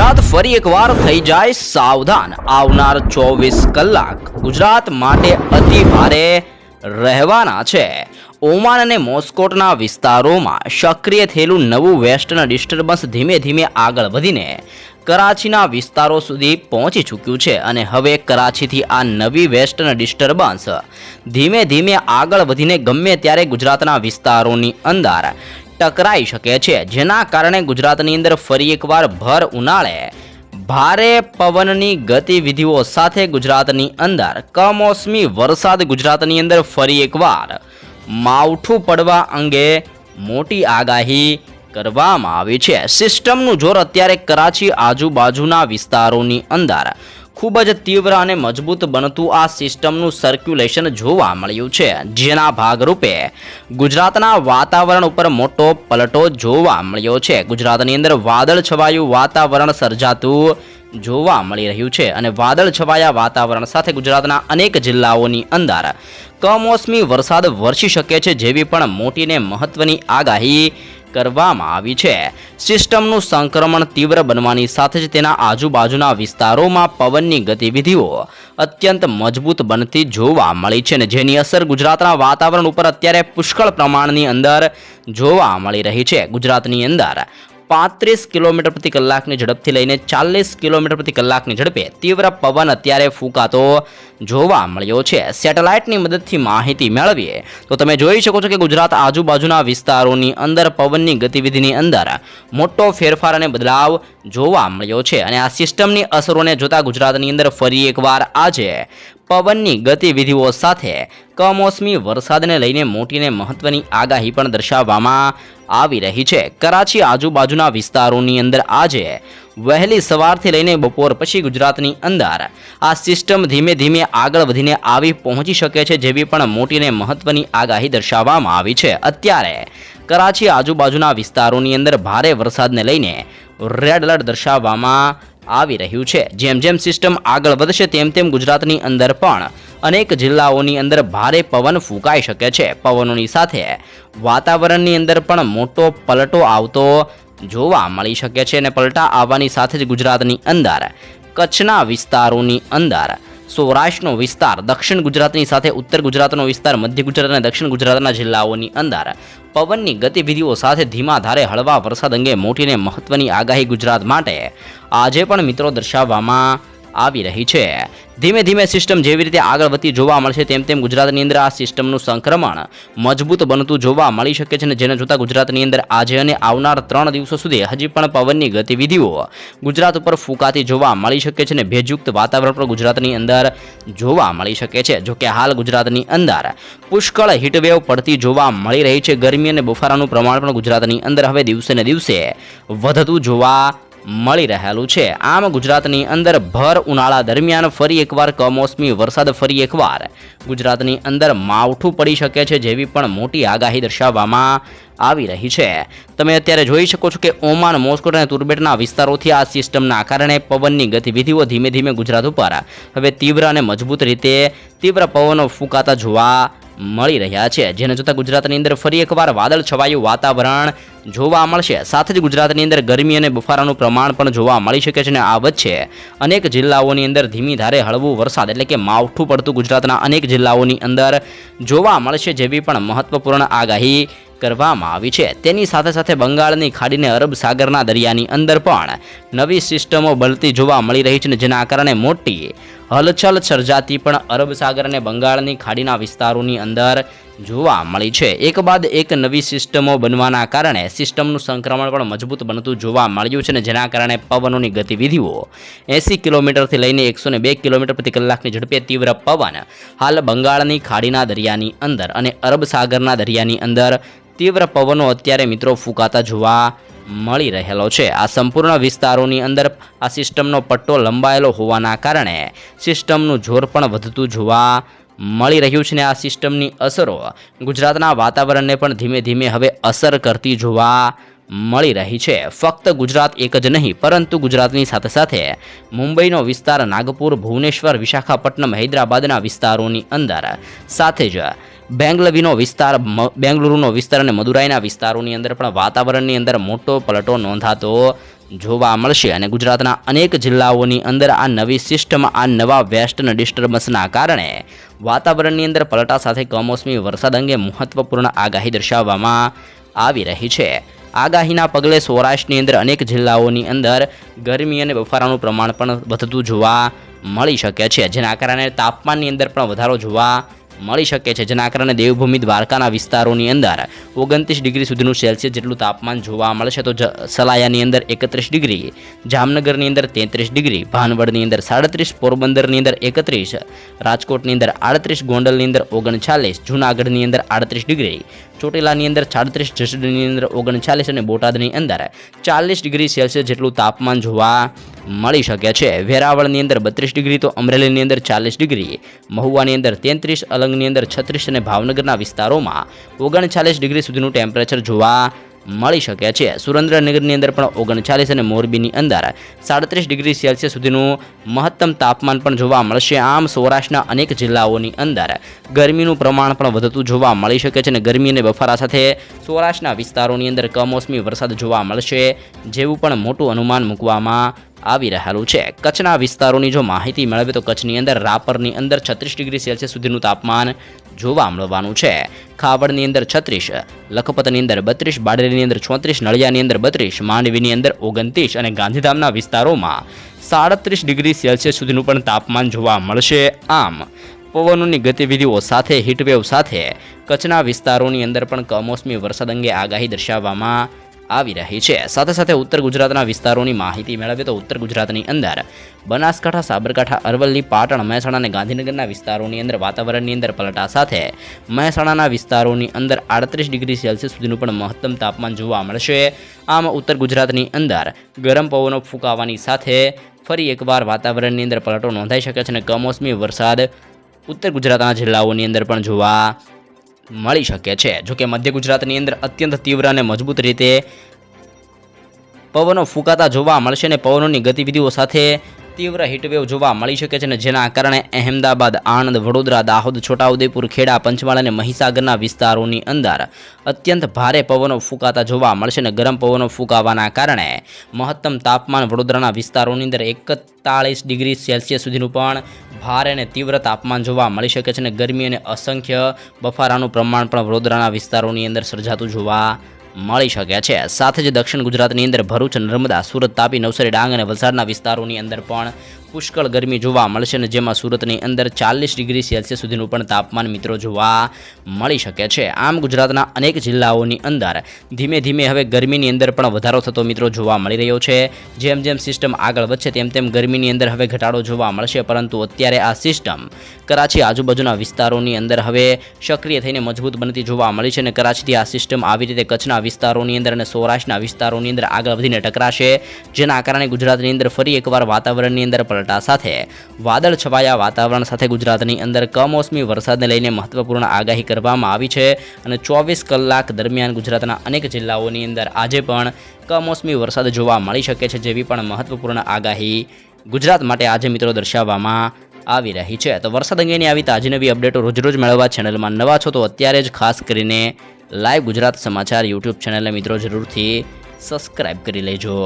ગુજરાત ફરી એકવાર થઈ જાય સાવધાન. આવનાર ચોવીસ કલાક ગુજરાત માટે અતિ ભારે રહેવાના છે. ઓમાન અને મોસ્કોટના વિસ્તારોમાં સક્રિય થયેલું નવું વેસ્ટર્ન ડિસ્ટર્બન્સ ધીમે ધીમે આગળ વધીને કરાચીના વિસ્તારો સુધી પહોંચી ચૂક્યું છે અને હવે કરાચીથી આ નવી વેસ્ટર્ન ડિસ્ટર્બન્સ ધીમે ધીમે આગળ વધીને ગમે ત્યારે ગુજરાતના વિસ્તારોની અંદર ટકરાઈ શકે છે, જેના કારણે ગુજરાતની અંદર ફરી એકવાર ભર ઉનાળે. ભારે પવનની ગતિવિધિઓ સાથે ગુજરાતની અંદર કમોસમી વરસાદ ગુજરાતની અંદર ફરી એકવાર માવઠું પડવા અંગે મોટી આગાહી કરવામાં આવી છે. સિસ્ટમનું જોર અત્યારે કરાચી આજુબાજુના વિસ્તારોની અંદર ખૂબ જ તીવ્ર અને મજબૂત બનતું આ સિસ્ટમનું સર્ક્યુલેશન જોવા મળ્યું છે. જેના ભાગરૂપે ગુજરાતના વાતાવરણ ઉપર મોટો પલટો જોવા મળ્યો છે. ગુજરાતની અંદર વાદળ છવાયું વાતાવરણ સર્જાતું જોવા મળી રહ્યું છે અને વાદળ છવાયા વાતાવરણ સાથે ગુજરાતના અનેક જિલ્લાઓની અંદર કમોસમી વરસાદ વરસી શકે છે જેવી પણ મોટીને મહત્વની આગાહી કરવામાં આવી છે. સિસ્ટમનું સંક્રમણ તીવ્ર બનવાની સાથે જ તેના આજુબાજુના વિસ્તારોમાં પવનની ગતિવિધિઓ અત્યંત મજબૂત બનતી જોવા મળી છે અને જેની અસર ગુજરાતના વાતાવરણ ઉપર અત્યારે પુષ્કળ પ્રમાણની અંદર જોવા મળી રહી છે. ગુજરાતની અંદર પાંત્રીસ કિલોમીટર પ્રતિ કલાકની ઝડપથી લઈને ચાલીસ કિલોમીટર પ્રતિ કલાકની ઝડપે તીવ્ર પવન અત્યારે ફૂંકાતો જોવા મળ્યો છે. સેટેલાઇટની મદદથી માહિતી મેળવીએ તો તમે જોઈ શકો છો કે ગુજરાત આજુબાજુના વિસ્તારોની અંદર પવનની ગતિવિધિની અંદર મોટો ફેરફાર અને બદલાવ જોવા મળ્યો છે અને આ સિસ્ટમની અસરોને જોતા ગુજરાતની અંદર ફરી એકવાર આજે પવનની ગતિવિધિઓ સાથે કમોસમી વરસાદને લઈને મોટીને મહત્વની આગાહી પણ દર્શાવવામાં આવી રહી છે. કરાચી આજુબાજુના વિસ્તારોની અંદર આજે વહેલી સવારથી લઈને બપોર પછી ગુજરાતની અંદર આ સિસ્ટમ ધીમે ધીમે આગળ વધીને આવી પહોંચી શકે છે જેવી પણ મોટીને મહત્વની આગાહી દર્શાવવામાં આવી છે. અત્યારે કરાચી આજુબાજુના વિસ્તારોની અંદર ભારે વરસાદને લઈને રેડ એલર્ટ દર્શાવવામાં આવી રહ્યું છે. જેમ જેમ સિસ્ટમ આગળ વધશે તેમ તેમ ગુજરાતની અંદર પણ અનેક જિલ્લાઓની અંદર ભારે પવન ફૂંકાઈ શકે છે. પવનોની સાથે વાતાવરણની અંદર પણ મોટો પલટો આવતો જોવા મળી શકે છે અને પલટા આવવાની સાથે જ ગુજરાતની અંદર કચ્છના વિસ્તારોની અંદર સૌરાષ્ટ્રનો વિસ્તાર દક્ષિણ ગુજરાતની સાથે ઉત્તર ગુજરાતનો વિસ્તાર, મધ્ય ગુજરાત અને દક્ષિણ ગુજરાતના જિલ્લાઓની અંદર. પવનની ગતિવિધિઓ સાથે ધીમા ધારે હળવા વરસાદ અંગે મોટીને મહત્વની આગાહી ગુજરાત માટે. આજે પણ મિત્રો દર્શાવવામાં આવી રહી છે. ધીમે ધીમે સિસ્ટમ જેવી રીતે આગળ વધતી જોવા મળશે તેમ તેમ ગુજરાતની અંદર આ સિસ્ટમનું સંક્રમણ મજબૂત બનતું જોવા મળી શકે છે અને જેને જોતા ગુજરાતની અંદર આજે અને આવનાર ત્રણ દિવસો સુધી હજી પણ પવનની ગતિવિધિઓ ગુજરાત ઉપર ફૂંકાતી જોવા મળી શકે છે અને ભેજયુક્ત વાતાવરણ પણ ગુજરાતની અંદર જોવા મળી શકે છે. જોકે હાલ ગુજરાતની અંદર પુષ્કળ હીટવેવ પડતી જોવા મળી રહી છે. ગરમી અને બફારાનું પ્રમાણ પણ ગુજરાતની અંદર હવે દિવસે ને દિવસે વધતું જોવા મળી રહેલું છે. આમ ગુજરાતની અંદર ભર ઉનાળા દરમિયાન ફરી એકવાર કમોસમી વરસાદ ફરી એકવાર ગુજરાતની અંદર માવઠું પડી શકે છે જેવી પણ મોટી આગાહી દર્શાવવામાં આવી રહી છે. તમે અત્યારે જોઈ શકો છો કે ઓમાન, મોસ્કોટ અને તુર્બેટના વિસ્તારોથી આ સિસ્ટમના કારણે પવનની ગતિવિધિઓ ધીમે ધીમે ગુજરાત ઉપર હવે તીવ્ર અને મજબૂત રીતે તીવ્ર પવનો ફૂંકાતા જોવા મળી રહ્યા છે. જેને જોતા ગુજરાતની અંદર ફરી એકવાર વાદળ છવાયું વાતાવરણ જોવા મળશે. સાથે જ ગુજરાતની અંદર ગરમી અને બફારાનું પ્રમાણ પણ જોવા મળી શકે છે અને આ વચ્ચે અનેક જિલ્લાઓની અંદર ધીમી ધારે હળવું વરસાદ એટલે કે માવઠું પડતું ગુજરાતના અનેક જિલ્લાઓની અંદર જોવા મળશે જેવી પણ મહત્વપૂર્ણ આગાહી કરવામાં આવી છે. તેની સાથે સાથે બંગાળની ખાડીને અરબ સાગરના દરિયાની અંદર પણ નવી સિસ્ટમો બળતી જોવા મળી રહી છે જેના કારણે મોટી હલચલ સર્જાતી પણ અરબ સાગર અને બંગાળની ખાડીના વિસ્તારોની અંદર જોવા મળી છે. એક બાદ એક નવી સિસ્ટમો બનવાના કારણે સિસ્ટમનું સંક્રમણ પણ મજબૂત બનતું જોવા મળ્યું છે અને જેના કારણે પવનોની ગતિવિધિઓ એંસી કિલોમીટરથી લઈને એકસો બે કિલોમીટર પ્રતિ કલાકની ઝડપે તીવ્ર પવન હાલ બંગાળની ખાડીના દરિયાની અંદર અને અરબ સાગરના દરિયાની અંદર તીવ્ર પવનો અત્યારે મિત્રો ફૂંકાતા જોવા મળી રહેલો છે. આ સંપૂર્ણ વિસ્તારોની અંદર આ સિસ્ટમનો પટ્ટો લંબાયેલો હોવાના કારણે સિસ્ટમનું જોર પણ વધતું જોવા મળી રહ્યું છે ને આ સિસ્ટમની અસરો, ગુજરાતના વાતાવરણને પણ ધીમે ધીમે હવે અસર કરતી જોવા મળી રહી છે. ફક્ત ગુજરાત એક જ નહીં, પરંતુ ગુજરાતની સાથે સાથે મુંબઈનો વિસ્તાર નાગપુર, ભુવનેશ્વર, વિશાખાપટ્ટનમ, હૈદરાબાદના વિસ્તારોની અંદર. સાથે જ બેંગલવીનો વિસ્તાર બેંગલુરુનો વિસ્તાર અને મદુરાઈના વિસ્તારોની અંદર પણ વાતાવરણની અંદર મોટો પલટો નોંધાતો જોવા મળશે અને ગુજરાતના અનેક જિલ્લાઓની અંદર આ નવી સિસ્ટમ, આ નવા વેસ્ટર્ન ડિસ્ટર્બન્સના કારણે વાતાવરણની અંદર પલટા સાથે કમોસમી વરસાદ અંગે મહત્વપૂર્ણ આગાહી દર્શાવવામાં આવી રહી છે. આગાહીના પગલે સૌરાષ્ટ્રની અંદર અનેક જિલ્લાઓની અંદર ગરમી અને બફારાનું પ્રમાણ પણ વધતું જોવા મળી શકે છે, જેના કારણે તાપમાનની અંદર પણ વધારો જોવા મળી શકે છે. જેના કારણે દેવભૂમિ દ્વારકાના વિસ્તારોની અંદર ઓગણત્રીસ ડિગ્રી સુધીનું સેલ્સિયસ જેટલું તાપમાન જોવા મળશે તો સલાયાની અંદર એકત્રીસ ડિગ્રી, જામનગરની અંદર તેત્રીસ ડિગ્રી, ભાનવડની અંદર સાડત્રીસ, પોરબંદરની અંદર એકત્રીસ, રાજકોટની અંદર આડત્રીસ, ગોંડલની અંદર ઓગણચાલીસ, જૂનાગઢની અંદર આડત્રીસ ડિગ્રી, ચોટીલાની અંદર સાડત્રીસ જસડની અંદર ઓગણચાલીસ અને બોટાદની અંદર ચાલીસ ડિગ્રી સેલ્સિયસ જેટલું તાપમાન જોવા મળી શકે છે. વેરાવળની અંદર બત્રીસ ડિગ્રી, તો અમરેલીની અંદર ચાલીસ ડિગ્રી, મહુવાની અંદર તેત્રીસ અલંગની અંદર છત્રીસ અને ભાવનગરના વિસ્તારોમાં ઓગણચાલીસ ડિગ્રી સુધીનું ટેમ્પરેચર જોવા મળી શકે છે. સુરેન્દ્રનગરની અંદર પણ ઓગણચાલીસ અને મોરબીની અંદર સાડત્રીસ ડિગ્રી સેલ્સિયસ સુધીનું મહત્તમ તાપમાન પણ જોવા મળશે. આમ સૌરાષ્ટ્રના અનેક જિલ્લાઓની અંદર ગરમીનું પ્રમાણ પણ વધતું જોવા મળી શકે છે અને ગરમી અને બફારા સાથે સૌરાષ્ટ્રના વિસ્તારોની અંદર કમોસમી વરસાદ જોવા મળશે, જેવું પણ મોટું અનુમાન મૂકવામાં આવી રહેલું છે. કચ્છના વિસ્તારોની જો માહિતી મેળવે તો કચ્છની અંદર રાપરની અંદર છત્રીસ ડિગ્રી સેલ્સિયસ સુધીનું તાપમાન જોવા મળવાનું છે. ખાવડની અંદર છત્રીસ, લખપતની અંદર બત્રીસ, બાડેલીની અંદર ચોત્રીસ, નળિયાની અંદર બત્રીસ, માંડવીની અંદર ઓગણત્રીસ અને ગાંધીધામના વિસ્તારોમાં સાડત્રીસ ડિગ્રી સેલ્સિયસ સુધીનું પણ તાપમાન જોવા મળશે. આમ, પવનોની ગતિવિધિઓ સાથે હીટવેવ સાથે કચ્છના વિસ્તારોની અંદર પણ કમોસમી વરસાદ અંગે આગાહી દર્શાવવામાં આવી રહી છે. સાથે સાથે ઉત્તર ગુજરાતના વિસ્તારોની માહિતી મેળવીએ તો ઉત્તર ગુજરાતની અંદર બનાસકાંઠા, સાબરકાંઠા, અરવલ્લી, પાટણ, મહેસાણા અને ગાંધીનગરના વિસ્તારોની અંદર વાતાવરણની અંદર પલટા સાથે મહેસાણાના વિસ્તારોની અંદર આડત્રીસ ડિગ્રી સેલ્સિયસ સુધીનું પણ મહત્તમ તાપમાન જોવા મળશે. આમ ઉત્તર ગુજરાતની અંદર ગરમ પવનો ફૂંકાવાની સાથે ફરી એકવાર વાતાવરણની અંદર પલટો નોંધાઈ શકે છે અને કમોસમી વરસાદ ઉત્તર ગુજરાતના જિલ્લાઓની અંદર પણ જોવા મળી શકે છે. જોકે મધ્ય ગુજરાતની અંદર અત્યંત તીવ્ર અને મજબૂત રીતે પવનો ફૂંકાતા જોવા મળશે અને પવનોની ગતિવિધિઓ સાથે તીવ્ર હીટવેવ જોવા મળી શકે છે અને જેના કારણે અહેમદાબાદ, આણંદ, વડોદરા, દાહોદ, છોટાઉદેપુર, ખેડા, પંચમહાલ અને મહીસાગરના વિસ્તારોની અંદર અત્યંત ભારે પવનો ફૂંકાતા જોવા મળશે અને ગરમ પવનો ફૂંકાવાના કારણે મહત્તમ તાપમાન વડોદરાના વિસ્તારોની અંદર એકતાળીસ ડિગ્રી સેલ્સિયસ સુધીનું પણ ભારે અને તીવ્ર તાપમાન જોવા મળી શકે છે અને ગરમી અને અસંખ્ય બફારાનું પ્રમાણ પણ વડોદરાના વિસ્તારોની અંદર સર્જાતું જોવા મળી શકે છે. સાથે જ દક્ષિણ ગુજરાતની અંદર ભરૂચ, નર્મદા, સુરત, તાપી, નવસારી, ડાંગ અને વલસાડના વિસ્તારોની અંદર પણ પુષ્કળ ગરમી જોવા મળશે અને જેમાં સુરતની અંદર ચાલીસ ડિગ્રી સેલ્સિયસ સુધીનું પણ તાપમાન મિત્રો જોવા મળી શકે છે. આમ ગુજરાતના અનેક જિલ્લાઓની અંદર ધીમે ધીમે હવે ગરમીની અંદર પણ વધારો થતો મિત્રો જોવા મળી રહ્યો છે. જેમ જેમ સિસ્ટમ આગળ વધશે તેમ તેમ ગરમીની અંદર હવે ઘટાડો જોવા મળશે, પરંતુ અત્યારે આ સિસ્ટમ કરાચી આજુબાજુના વિસ્તારોની અંદર હવે સક્રિય થઈને મજબૂત બનતી જોવા મળી છે અને કરાચીથી આ સિસ્ટમ આવી રીતે કચ્છના વિસ્તારોની અંદર અને સૌરાષ્ટ્રના વિસ્તારોની અંદર આગળ વધીને ટકરાશે. જેના કારણે ગુજરાતની અંદર ફરી એકવાર વાતાવરણની અંદર પલટા સાથે. વાદળ છવાયા વાતાવરણ સાથે ગુજરાતની અંદર કમોસમી વરસાદને લઈને મહત્વપૂર્ણ આગાહી કરવામાં આવી છે અને ચોવીસ કલાક દરમિયાન ગુજરાતના અનેક જિલ્લાઓની અંદર આજે પણ કમોસમી વરસાદ જોવા મળી શકે છે જેવી પણ મહત્વપૂર્ણ આગાહી ગુજરાત માટે આજે મિત્રો દર્શાવવામાં આવી રહી છે. તો વરસાદ અંગેની આવી તાજી નવી અપડેટો રોજરોજ મેળવવા ચેનલમાં નવા છો તો અત્યારે જ ખાસ કરીને લાઈવ ગુજરાત સમાચાર યુટ્યુબ ચેનલને મિત્રો જરૂરથી સબસ્ક્રાઈબ કરી લેજો.